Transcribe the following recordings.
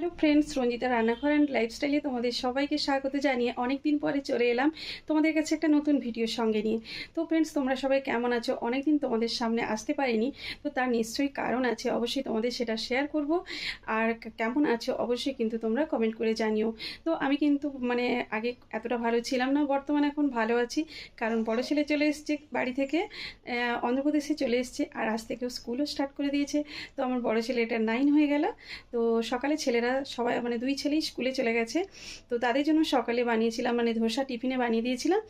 Hello friends Ranjita রান্নাঘর and লাইফস্টাইলে তোমাদের সবাইকে স্বাগত জানিয়ে অনেক দিন পরে চলে এলাম তোমাদের কাছে একটা নতুন ভিডিও সঙ্গে নিয়ে। তো ফ্রেন্ডস তোমরা সবাই কেমন আছো? অনেক দিন তোমাদের সামনে আসতে পারিনি, তো তার নিশ্চয়ই কারণ আছে, অবশ্যই তোমাদের সেটা শেয়ার করব। আর কেমন আছো অবশ্যই কিন্তু তোমরা কমেন্ট করে জানিও। তো আমি কিন্তু মানে আগে এতটা ভালো ছিলাম না, বর্তমানে এখন ভালো আছি। কারণ বড় ছেলে চলে এসছে বাড়ি থেকে অন্ধ্রপ্রদেশে চলে এসছে আর আজ থেকে স্কুলও স্টার্ট করে দিয়েছে। তো আমার বড় ছেলে এটা নাইন হয়ে গেল। তো সকালে ছেলেরা সবাই মানে দুই ছেলেই স্কুলে চলে গেছে। তো তাদের জন্য সকালে বানিয়েছিলাম মানে ধোসা টিফিনে বানিয়ে দিয়েছিলাম।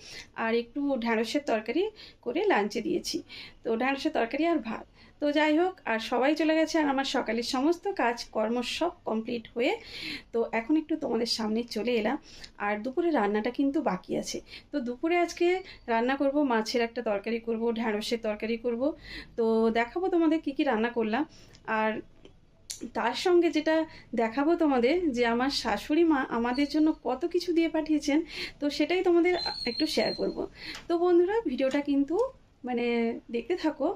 আর একটু ঢ্যাঁড়সের তরকারি করে লাঞ্চে দিয়েছি। তো ঢ্যাঁড়সের তরকারি আর ভাত। তো যাই হোক, আর সবাই চলে গেছে আর আমার সকালের সমস্ত কাজ কর্ম সব কমপ্লিট হয়ে, তো এখন একটু তোমাদের সামনে চলে এলাম। আর দুপুরে রান্নাটা কিন্তু বাকি আছে। তো দুপুরে আজকে রান্না করব, মাছের একটা তরকারি করব, ঢ্যাঁড়সের তরকারি করব। তো দেখাবো তোমাদের কি কি রান্না করলাম। আর তার সঙ্গে যেটা দেখাবো তোমাদের, যে আমার শাশুড়ি মা আমাদের জন্য কত কিছু দিয়ে পাঠিয়েছেন, তো সেটাই তোমাদের একটু শেয়ার করব। তো বন্ধুরা, ভিডিওটা কিন্তু মানে দেখতে থাকো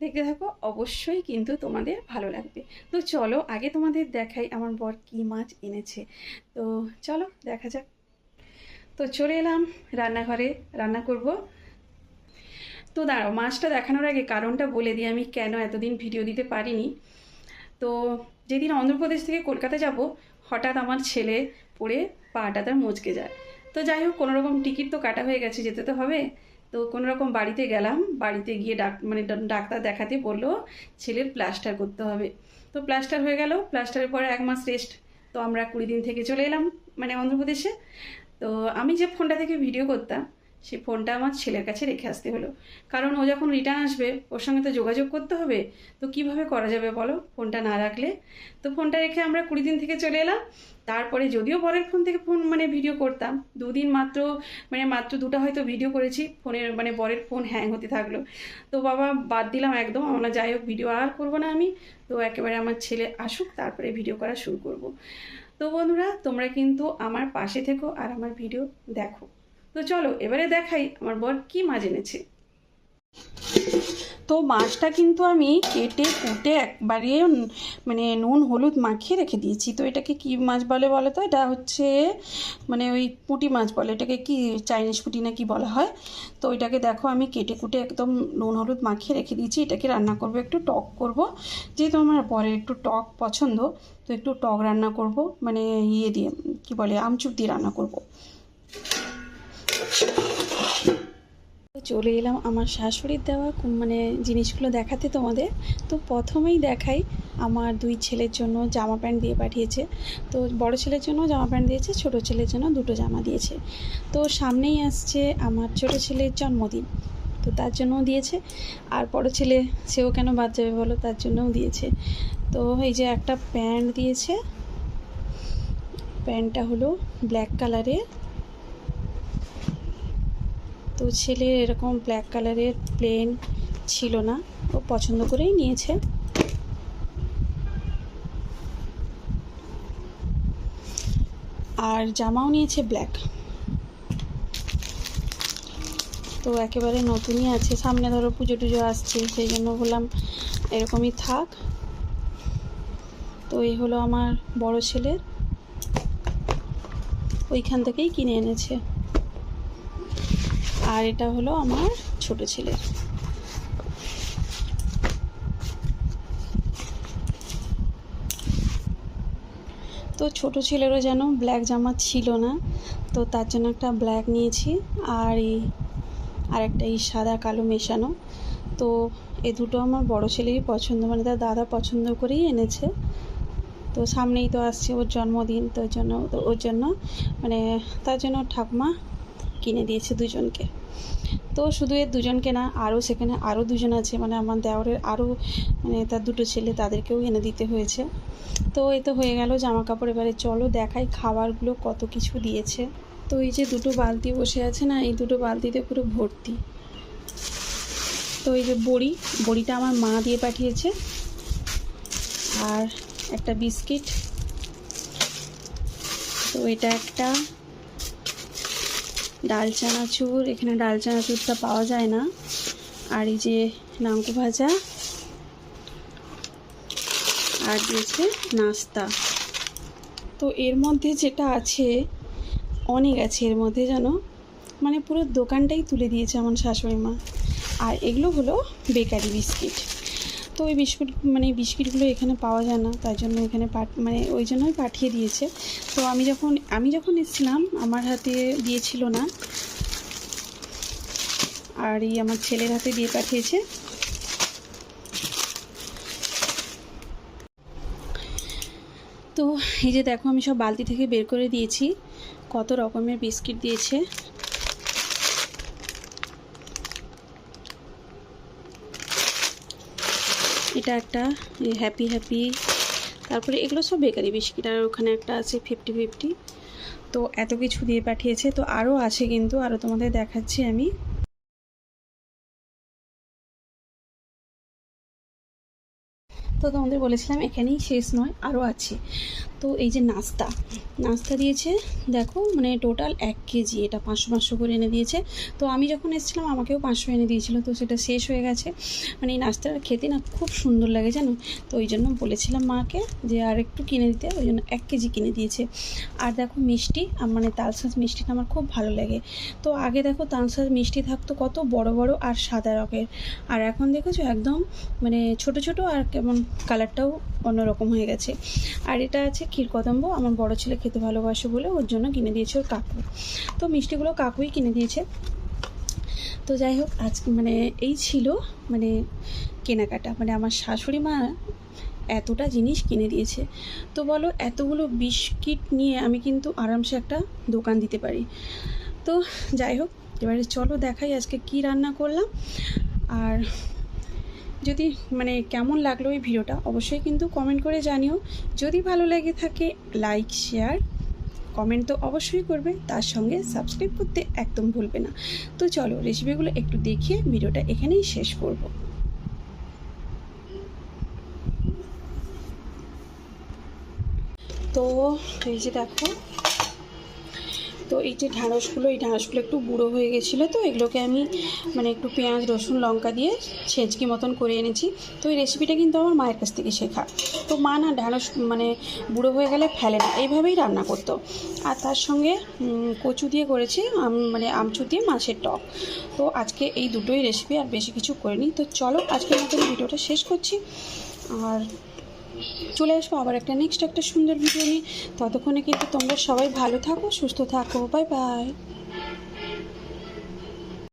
দেখতে থাকো, অবশ্যই কিন্তু তোমাদের ভালো লাগবে। তো চলো, আগে তোমাদের দেখাই আমার বর কী মাছ এনেছে। তো চলো, দেখা যাক। তো চলে এলাম রান্নাঘরে, রান্না করব। তো দাঁড়াও, মাছটা দেখানোর আগে কারণটা বলে দিই, আমি কেন এতদিন ভিডিও দিতে পারিনি। তো যেদিন অন্ধ্রপ্রদেশ থেকে কলকাতা যাব, হঠাৎ আমার ছেলে পড়ে পাটা তার মচকে যায়। তো যাই হোক কোনো রকম টিকিট তো কাটা হয়ে গেছে, যেতে তো হবে। তো কোনো রকম বাড়িতে গেলাম, বাড়িতে গিয়ে ডাক মানে ডাক্তার দেখাতে বলল, ছেলের প্লাস্টার করতে হবে। তো প্লাস্টার হয়ে গেল, প্লাস্টারের পরে এক মাস রেস্ট। তো আমরা কুড়ি দিন থেকে চলে এলাম মানে অন্ধ্রপ্রদেশে। তো আমি যে ফোনটা থেকে ভিডিও করতাম সেই ফোনটা আমার ছেলের কাছে রেখে আসতে হলো। কারণ ও যখন রিটার্ন আসবে, ওর সঙ্গে তো যোগাযোগ করতে হবে, তো কীভাবে করা যাবে বলো? ফোনটা না রাখলে? তো ফোনটা রেখে আমরা কুড়ি দিন থেকে চলে এলাম। তারপরে যদিও বরের ফোন থেকে ফোন মানে ভিডিও করতাম, দুদিন মাত্র মানে মাত্র দুটো হয়তো ভিডিও করেছি, ফোনের মানে বরের ফোন হ্যাং হতে থাকল। তো বাবা বাদ দিলাম একদম, আমরা যাই হোক ভিডিও আর করব না আমি। তো একেবারে আমার ছেলে আসুক, তারপরে ভিডিও করা শুরু করব। তো বন্ধুরা, তোমরা কিন্তু আমার পাশে থেকো আর আমার ভিডিও দেখো। তো চলো, এবারে দেখাই আমার বর কি মাছ এনেছে। তো মাছটা কিন্তু আমি কেটে কুটে একবারে মানে নুন, হলুদ মাখিয়ে রেখে দিয়েছি। তো এটাকে কি মাছ বলে বলো তো? এটা হচ্ছে মানে ওই পুঁটি মাছ বলে, এটাকে কি চাইনিজ পুঁটি না কি বলা হয়? তো এটাকে দেখো, আমি কেটে কুটে একদম নুন, হলুদ মাখিয়ে রেখে দিয়েছি। এটাকে রান্না করব, একটু টক করব। যেহেতু আমার পরে একটু টক পছন্দ, তো একটু টক রান্না করব মানে ইয়ে দিয়ে, কি বলে, আমচুর দিয়ে রান্না করব। চলে এলাম আমার শাশুড়ির দেওয়া মানে জিনিসগুলো দেখাতে তোমাদের। তো প্রথমেই দেখাই আমার দুই ছেলের জন্য জামা প্যান্ট দিয়ে পাঠিয়েছে। তো বড় ছেলের জন্য জামা প্যান্ট দিয়েছে, ছোট ছেলের জন্য দুটো জামা দিয়েছে। তো সামনেই আসছে আমার ছোট ছেলের জন্মদিন। তো তার জন্যও দিয়েছে। আর বড় ছেলে, সেও কেন বাদ যাবে বলো? তার জন্যও দিয়েছে। তো এই যে একটা প্যান্ট দিয়েছে। প্যান্টটা হলো ব্ল্যাক কালারের। তো ছেলের এরকম ব্ল্যাক কালারের প্লেন ছিল না। ও পছন্দ করেই নিয়েছে। আর জামাও নিয়েছে ব্ল্যাক তো একেবারে নতুনই আছে। সামনে ধরো পুজো টুজো আসছে, সেই জন্য বললাম এরকমই থাক। তো এই হলো আমার বড় ছেলের। ওইখান থেকেই কিনে এনেছে। আর এটা হলো আমার ছোট ছেলের তো ছোট ছেলেরও যেন ব্ল্যাক জামা ছিল না, তো তার জন্য একটা ব্ল্যাক নিয়েছি আর এই আর একটা এই সাদা কালো মেশানো। তো এ দুটো আমার বড় ছেলেরই পছন্দ মানে তার দাদা পছন্দ করেই এনেছে। তো সামনেই তো আসছে ওর জন্মদিন, তো জন্য, তো ওর জন্য মানে তার জন্য ঠাকুমা কিনে দিয়েছে দুজনকে। তো শুধু এর দুজনকে না, আরও সেখানে আরও দুজন আছে মানে আমার দেওরের আরও মানে তার দুটো ছেলে তাদেরকেও এনে দিতে হয়েছে। তো এ তো হয়ে গেল জামা কাপড় এবারে চলো দেখাই খাবারগুলো কত কিছু দিয়েছে। তো এই যে দুটো বালতি বসে আছে না, এই দুটো বালতিতে পুরো ভর্তি। তো এই যে বড়ি, বড়িটা আমার মা দিয়ে পাঠিয়েছে। আর একটা বিস্কিট। তো এটা একটা ডাল চানাচুর এখানে ডাল চানাচুরটা পাওয়া যায় না। আর এই যে নাঙ্কু ভাজা, আর দিয়েছে নাস্তা। তো এর মধ্যে যেটা আছে, অনেক আছে এর মধ্যে জানো? মানে পুরো দোকানটাই তুলে দিয়েছে আমার শাশুড়ি মা আর এগুলো হলো বেকারি বিস্কিট। তো ওই বিস্কুট মানে বিস্কিটগুলো এখানে পাওয়া যায় না, তাই জন্য এখানে মানে ওই জন্যই পাঠিয়ে দিয়েছে। তো আমি যখন আমি যখন এসেছিলাম, আমার হাতে দিয়েছিল না। আর এই আমার ছেলের হাতে দিয়ে পাঠিয়েছে। তো এই যে দেখো, আমি সব বালতি থেকে বের করে দিয়েছি। কত রকমের বিস্কিট দিয়েছে। এটা একটা হ্যাপি হ্যাপি তারপরে এগুলো সব বেকারি বিস্কিট, আর ওখানে একটা আছে ফিফটি ফিফটি তো এত কিছু দিয়ে পাঠিয়েছে, তো আরও আছে কিন্তু আরও তোমাদের দেখাচ্ছি আমি। তো তোমাদের বলেছিলাম, এখানেই শেষ নয় আরও আছে। তো এই যে নাস্তা নাস্তা দিয়েছে, দেখো মানে টোটাল এক কেজি, এটা পাঁচশো পাঁচশো করে এনে দিয়েছে। তো আমি যখন এসেছিলাম, আমাকেও পাঁচশো এনে দিয়েছিল, তো সেটা শেষ হয়ে গেছে। মানে এই নাস্তাটা খেতে না খুব সুন্দর লাগে, জানো? তো ওই জন্য বলেছিলাম মাকে যে আর একটু কিনে দিতে, ওই জন্য এক কেজি কিনে দিয়েছে। আর দেখো মিষ্টি মানে তালসাজ মিষ্টিটা আমার খুব ভালো লাগে। তো আগে দেখো তালসাজ মিষ্টি থাকতো কত বড় বড় আর সাদা রকের আর এখন দেখেছ, একদম মানে ছোট ছোট আর কেমন কালারটাও অন্যরকম হয়ে গেছে। আর এটা আছে ক্ষীরকদম্ব, আমার বড় ছেলে খেতে ভালোবাসে বলে ওর জন্য কিনে দিয়েছে ওর কাকু। তো মিষ্টিগুলো কাকুই কিনে দিয়েছে। তো যাই হোক, আজ মানে এই ছিল মানে কেনাকাটা। মানে আমার শাশুড়ি মা এতটা জিনিস কিনে দিয়েছে। তো বলো, এতগুলো বিস্কিট নিয়ে আমি কিন্তু আরামসে একটা দোকান দিতে পারি। তো যাই হোক, এবারে চলো দেখাই আজকে কি রান্না করলাম। আর যদি মানে কেমন লাগল এই ভিডিওটা, অবশ্যই কিন্তু কমেন্ট করে জানিও। যদি ভালো লেগে থাকে লাইক শেয়ার কমেন্ট তো অবশ্যই করবে, তার সঙ্গে সাবস্ক্রাইব করতে একদম ভুলবে না। তো চলো রেসিপিগুলো একটু দেখিয়ে ভিডিওটা এখানেই শেষ করব। তো এই যে দেখো তো এই যে ঢ্যাঁড়সগুলো এই ঢ্যাঁড়সগুলো একটু বুড়ো হয়ে গেছিল তো, এগুলোকে আমি মানে একটু পেঁয়াজ, রসুন, লঙ্কা দিয়ে ছেঁচকি মতন করে এনেছি। তো এই রেসিপিটা কিন্তু আমার মায়ের কাছ থেকে শেখা। তো মা না ঢ্যাঁড়স মানে বুড়ো হয়ে গেলে ফেলে না, এইভাবেই রান্না করতো। আর তার সঙ্গে কচু দিয়ে করেছি, আম মানে আমচু দিয়ে মাছের টক। তো আজকে এই দুটোই রেসিপি আর বেশি কিছু করিনি। তো চলো আজকের মতন ভিডিওটা শেষ করছি। আর চলে আসব আবার একটা নেক্সট একটা সুন্দর ভিডিও নিয়ে। ততক্ষণে কিন্তু তোমরা সবাই ভালো থাকো, সুস্থ থাকো বাই বাই